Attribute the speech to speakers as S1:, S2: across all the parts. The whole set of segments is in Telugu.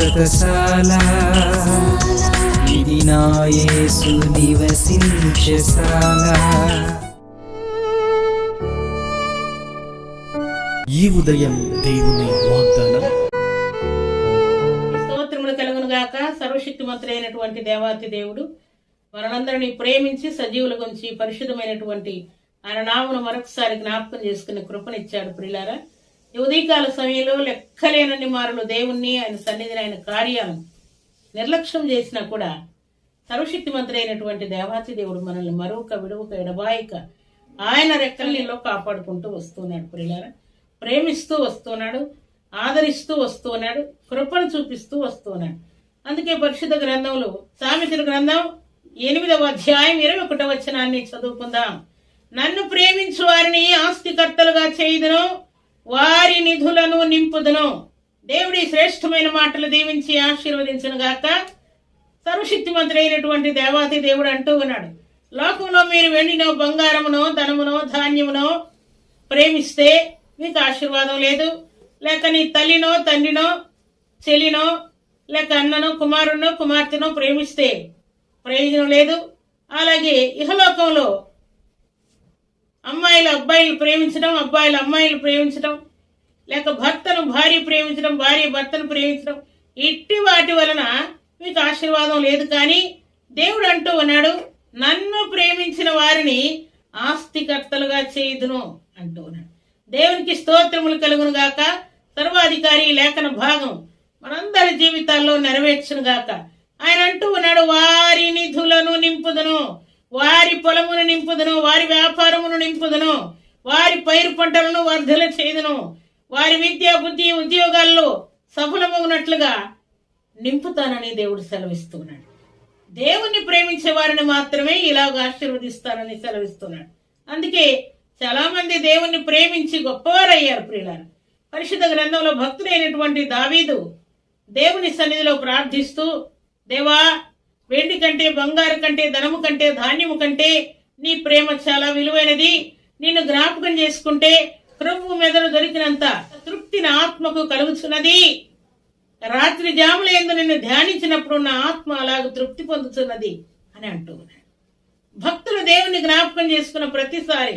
S1: శాశ్వతశాల ఇది నా యేసు నివసించశాల
S2: ఈ ఉదయం దేవుని వాగ్దానం.
S3: స్తోత్రములు కలుగును గాక. సర్వశక్తిమంతుడైనటువంటి దేవాతి దేవుడు మనందరినీ ప్రేమించి సజీవుల గురించి పరిశుద్ధమైనటువంటి ఆయన నామను మరొకసారి జ్ఞాపకం చేసుకునే కృపనిచ్చాడు ప్రిలారా ఉదయకాల సమయంలో లెక్కలేనన్ని మారులు దేవుణ్ణి ఆయన సన్నిధిని ఆయన కార్యాలను నిర్లక్ష్యం చేసినా కూడా సర్వశక్తిమంతుడైనటువంటి దేవాతి దేవుడు మనల్ని మరొక విడువక ఎడబాయిక ఆయన రెక్కల్నిలో కాపాడుకుంటూ వస్తున్నాడు ప్రియులారా. ప్రేమిస్తూ వస్తున్నాడు ఆదరిస్తూ వస్తున్నాడు కృపను చూపిస్తూ వస్తున్నాడు. అందుకే పరిశుద్ధ గ్రంథంలో సామెతల గ్రంథం ఎనిమిదవ అధ్యాయం ఇరవై ఒకటవ వచనాన్ని చదువుకుందాం. నన్ను ప్రేమించు వారిని ఆస్తికర్తలుగా చేయదును. వారి నిధులను నింపుదను. దేవుడి శ్రేష్టమైన మాటలు దీవించి ఆశీర్వదించను గాక. సర్వశక్తిమంతుడైనటువంటి దేవాతి దేవుడు అంటూ ఉన్నాడు. లోకంలో మీరు వెండినో బంగారమునో ధనమునో ధాన్యమునో ప్రేమిస్తే మీకు ఆశీర్వాదం లేదు. లేక నీ తల్లినో తండ్రినో చెలినో లేక అన్ననో కుమారునో కుమార్తెనో ప్రేమిస్తే ప్రయోజనం లేదు. అలాగే ఇహలోకంలో అమ్మాయిలు అబ్బాయిలు ప్రేమించడం అబ్బాయిలు అమ్మాయిలు ప్రేమించడం లేక భర్తను భార్య ప్రేమించడం భార్య భర్తను ప్రేమించడం ఇట్టి వాటి వలన మీకు ఆశీర్వాదం లేదు కానీ దేవుడు అంటూ ఉన్నాడు నన్ను ప్రేమించిన వారిని ఆస్తికర్తలుగా చేయుదును అంటూ ఉన్నాడు. దేవునికి స్తోత్రములు కలుగును గాక సర్వాధికారి లేఖన భాగం మనందరి జీవితాల్లో నెరవేర్చును గాక. ఆయన అంటూ ఉన్నాడు వారి నిధులను నింపుదును వారి పొలమును నింపుదును వారి వ్యాపారమును నింపుదును వారి పైరు పంటలను వర్ధల చేయుదును. వారి విద్య బుద్ధి ఉద్యోగాల్లో సఫలమగునట్లుగా నింపుతానని దేవుడు సెలవిస్తున్నాడు. దేవుణ్ణి ప్రేమించే వారిని మాత్రమే ఇలాగ ఆశీర్వదిస్తానని సెలవిస్తున్నాడు. అందుకే చాలామంది దేవుణ్ణి ప్రేమించి గొప్పవారయ్యారు ప్రియులారు. పరిశుద్ధ గ్రంథంలో భక్తుడైనటువంటి దావీదు దేవుని సన్నిధిలో ప్రార్థిస్తూ దేవా వెండి కంటే బంగారు కంటే ధనము కంటే ధాన్యము కంటే నీ ప్రేమ చాలా విలువైనది. నిన్ను జ్ఞాపకం చేసుకుంటే ప్రభు మెదడు దొరికినంత తృప్తి నా ఆత్మకు కలుగుతున్నది. రాత్రి జాముల ఎందు నిన్ను ధ్యానించినప్పుడు నా ఆత్మ అలాగ తృప్తి పొందుతున్నది అని అంటూ ఉన్నాడు. భక్తులు దేవుని జ్ఞాపకం చేసుకున్న ప్రతిసారి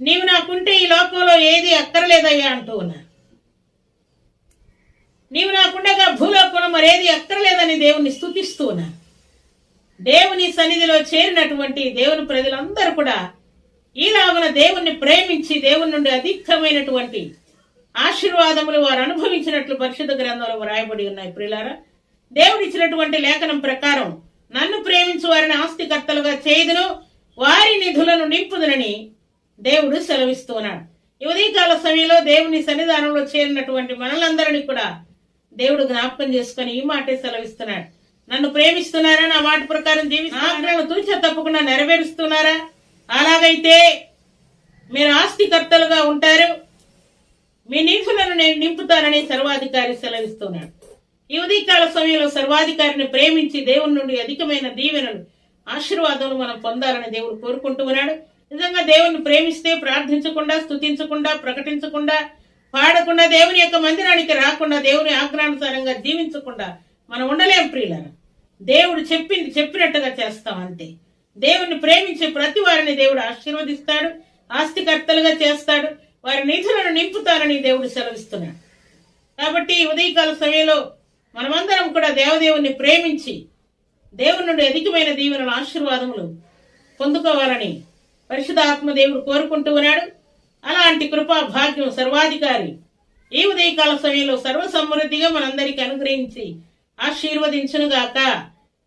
S3: నీవు నాకుంటే ఈ లోకంలో ఏది అక్కర్లేదయ్యా అంటూ ఉన్నాను నీవు నాకుండగా భూలోకంలో మరేది అక్కర్లేదని దేవుని స్థుతిస్తూ ఉన్నాను. దేవుని సన్నిధిలో చేరినటువంటి దేవుని ప్రజలందరూ కూడా ఈలాగున దేవుణ్ణి ప్రేమించి దేవుని నుండి అధికమైనటువంటి ఆశీర్వాదములు వారు అనుభవించినట్లు పరిశుద్ధ గ్రంథంలో వ్రాయబడి ఉన్నాయి. ప్రిలారా దేవుడిచ్చినటువంటి లేఖనం ప్రకారం నన్ను ప్రేమించు వారిని ఆస్తికర్తలుగా చేయదును వారి నిధులను నింపుదునని దేవుడు సెలవిస్తున్నాడు ఈ ఉదయకాల సమయంలో దేవుని సన్నిధానంలో చేరినటువంటి మనలందరినీ కూడా దేవుడు జ్ఞాపకం చేసుకుని ఈ మాటే సెలవిస్తున్నాడు. నన్ను ప్రేమిస్తున్నారా? నా మాట ప్రకారం జీవి తూచ తప్పకుండా నెరవేరుస్తున్నారా? అలాగైతే మీరు ఆస్తికర్తలుగా ఉంటారు. మీ నింపులను నేను నింపుతానని సర్వాధికారి సెలవిస్తున్నాడు. ఈ ఉదయకాల సమయంలో సర్వాధికారిని ప్రేమించి దేవుని నుండి అధికమైన దీవెనలు ఆశీర్వాదాలు మనం పొందాలని దేవుడు కోరుకుంటూ ఉన్నాడు. నిజంగా దేవుని ప్రేమిస్తే ప్రార్థించకుండా స్తుతించకుండా ప్రకటించకుండా పాడకుండా దేవుని యొక్క మందిరానికి రాకుండా దేవుని ఆజ్ఞానుసారంగా జీవించకుండా మనం ఉండలేం ప్రియులను దేవుడు చెప్పింది చెప్పినట్టుగా చేస్తాం అంతే. దేవుణ్ణి ప్రేమించే ప్రతి వారిని దేవుడు ఆశీర్వదిస్తాడు ఆస్తికర్తలుగా చేస్తాడు వారి నిధులను నింపుతారని దేవుడు సెలవిస్తున్నాడు. కాబట్టి ఉదయకాల సమయంలో మనమందరం కూడా దేవదేవుని ప్రేమించి దేవుని నుండి అధికమైన దీవెనల ఆశీర్వాదములు పొందుకోవాలని పరిశుధాత్మ ఆత్మ దేవుడు కోరుకుంటూ ఉన్నాడు. అలాంటి కృపా భాగ్యం సర్వాధికారి. ఈ ఉదయకాల సమయంలో సర్వ సమృద్ధిగా మనందరికీ అనుగ్రహించి ఆశీర్వదించునుగాక.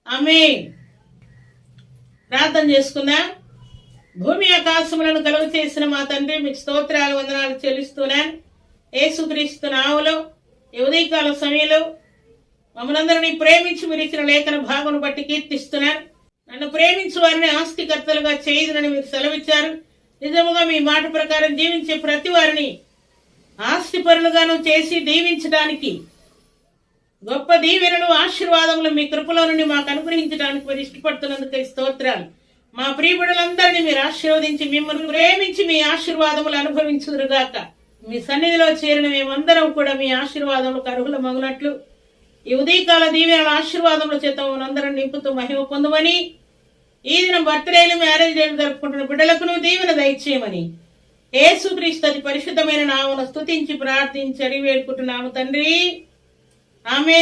S3: ఆమె ప్రార్థన చేసుకుందాం. భూమి ఆకాశములను కలుగు చేసిన మా తండ్రి మీకు స్తోత్రాలు వందనాలు చెల్లిస్తున్నాను. ఏసుక్రీస్తు నావులో ఈ ఉదయకాల సమయంలో మమ్మల్ని ప్రేమించి మీరు ఇచ్చిన లేఖన భాగమును బట్టి కీర్తిస్తున్నాను. నన్ను ప్రేమించు వారిని ఆస్తికర్తలుగా చేయదునని మీరు సెలవిచ్చారు. నిజముగా మీ మాట ప్రకారం జీవించే ప్రతి వారిని ఆస్తిపరులుగాను చేసి దీవించడానికి గొప్ప దీవెనలు ఆశీర్వాదములు మీ కృపలో నుండి మాకు అనుగ్రహించడానికి మీరు ఇష్టపడుతున్నందుకు స్తోత్రాలు. మా ప్రియబిడలందరినీ మీరు ఆశీర్వదించి మిమ్మల్ని ప్రేమించి మీ ఆశీర్వాదములు అనుభవించుదురుగాక. మీ సన్నిధిలో చేరిన మేమందరం కూడా మీ ఆశీర్వాదములకు అర్హుల మగునట్లు ఈ ఉదయకాల దీవెనల ఆశీర్వాదముల చేత మనందరం నింపుతూ మహిమ పొందమని ఈ దినం బర్త్డేలు మ్యారేజ్ డేలు జరుపుకుంటున్న బిడ్డలకు నువ్వు దీవెన దయచేయమని. ఏసుక్రీస్తు అతి పరిశుద్ధమైన నామను స్తుతించి ప్రార్థించి అడిగి వేడుకుంటున్నాము తండ్రి. ఆమె